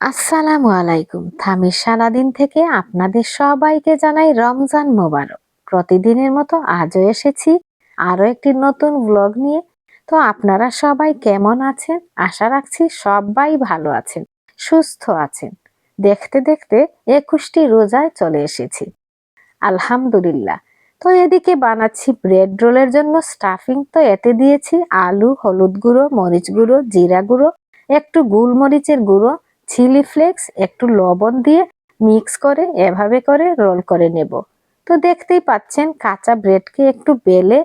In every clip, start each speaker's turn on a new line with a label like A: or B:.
A: আসসালামু আলাইকুম। থামি সারাদিন থেকে আপনাদের সবাইকে জানাই রমজান মোবারক। প্রতিদিনের মতো আজও এসেছি আরও একটি নতুন ব্লগ নিয়ে। তো আপনারা সবাই কেমন আছেন? আশা রাখছি সবাই ভালো আছেন, সুস্থ আছেন। দেখতে দেখতে একুশটি রোজায় চলে এসেছি। আলহামদুলিল্লাহ। তো এদিকে বানাচ্ছি ব্রেড রোলের জন্য স্টাফিং তো এতে দিয়েছি আলু, হলুদ গুঁড়ো, মরিচ গুঁড়ো, জিরা গুঁড়ো, একটু গোলমরিচের গুঁড়ো চিলি ফ্লেক্স একটু লবণ দিয়ে মিক্স করে, এভাবে করে রোল করে নেব। তো দেখতেই পাচ্ছেন, কাঁচা ব্রেডকে একটু বেলে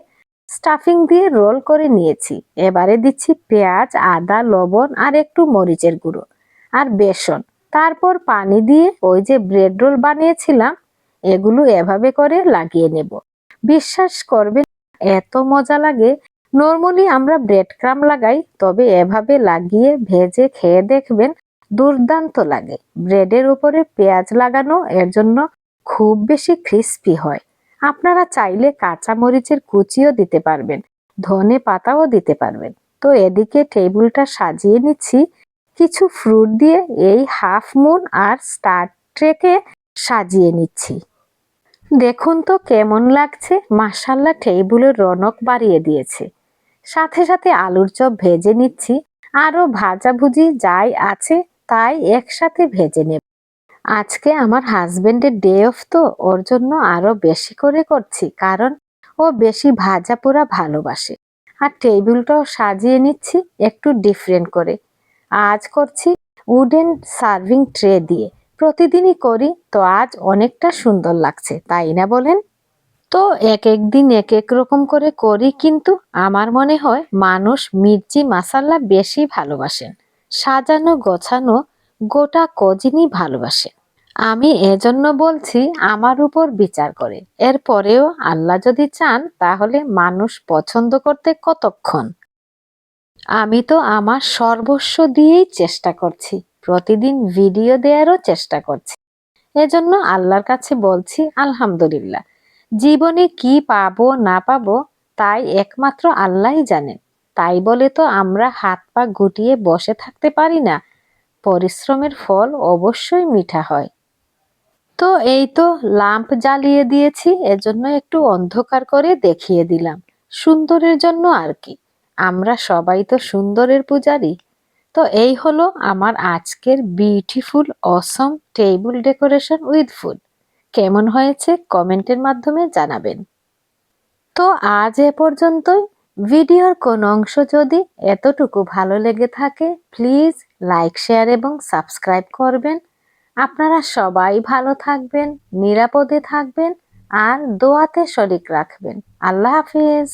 A: স্টাফিং দিয়ে রোল করে নিয়েছি। এবারে দিচ্ছি পেঁয়াজ, আদা, লবণ আর একটু মরিচের গুঁড়ো আর বেসন। তারপর পানি দিয়ে ওই যে ব্রেড রোল বানিয়েছিলাম, এগুলো এভাবে করে লাগিয়ে নেব। বিশ্বাস করবেন, এত মজা লাগে। নর্মালি আমরা ব্রেড ক্রাম লাগাই, তবে এভাবে লাগিয়ে, ভেজে খেয়ে দেখবেন দুর্দান্ত লাগে। ব্রেডের উপরে পেঁয়াজ লাগানো এর জন্য খুব বেশি ক্রিস্পি হয়। আপনারা চাইলে কাঁচা মরিচের কুচিও দিতে পারবেন, ধনে পাতাও দিতে পারবেন। তো এদিকে টেবিলটা সাজিয়ে নিচ্ছি। কিছু ফ্রুট দিয়ে এই হাফ মুন আর স্টার ট্রেকে সাজিয়ে নিচ্ছি। দেখুন তো কেমন লাগছে। মাসাল্লা টেবিলের রনক বাড়িয়ে দিয়েছে। সাথে সাথে আলুর চপ ভেজে নিচ্ছি। আরও ভাজাভুজি যাই আছে তাই একসাথে ভেজে নেব। আজকে আমার হাজবেন্ডের ডে অফ তো, ওর জন্য আরও বেশি করে করছি, কারণ ও বেশি ভাজা পোড়া ভালোবাসে। আর টেবিলটাও সাজিয়ে নিচ্ছি একটু ডিফারেন্ট করে। আজ করছি উডেন সার্ভিং ট্রে দিয়ে। প্রতিদিনই করি, তো আজ অনেকটা সুন্দর লাগছে, তাই না বলেন? তো এক এক দিন এক এক রকম করে করি, কিন্তু আমার মনে হয় মানুষ মির্চি মাসাল্লা বেশি ভালোবাসেন। সাজানো গোছানো গোটা কজিনই ভালোবাসে। আমি এজন্য বলছি, আমার উপর বিচার করে। এরপরেও আল্লাহ যদি চান, তাহলে মানুষ পছন্দ করতে কতক্ষণ? আমি তো আমার সর্বস্ব দিয়েই চেষ্টা করছি। প্রতিদিন ভিডিও দেওয়ারও চেষ্টা করছি। এজন্য আল্লাহর কাছে বলছি, আলহামদুলিল্লাহ। জীবনে কি পাবো, না পাবো, তাই একমাত্র আল্লাহই জানেন তাই বলে তো আমরা হাত পা গুটিয়ে বসে থাকতে পারি না। পরিশ্রমের ফল অবশ্যই মিঠা হয়। তো এই তো লাম্প জ্বালিয়ে দিয়েছি, এজন্য একটু অন্ধকার করে দেখিয়ে দিলাম। সুন্দরের জন্য আর কি। আমরা সবাই তো সুন্দরের পূজারি। তো এই হলো আমার আজকের beautiful awesome table decoration with food কেমন হয়েছে কমেন্টের মাধ্যমে জানাবেন। তো আজ এ পর্যন্তই। ভিডিওর কোন অংশ যদি এতটুকু ভালো লেগে থাকে প্লিজ লাইক শেয়ার এবং সাবস্ক্রাইব করবেন। আপনারা সবাই ভালো থাকবেন, নিরাপদে থাকবেন, আর দোয়াতে শরিক রাখবেন। আল্লাহ হাফিজ।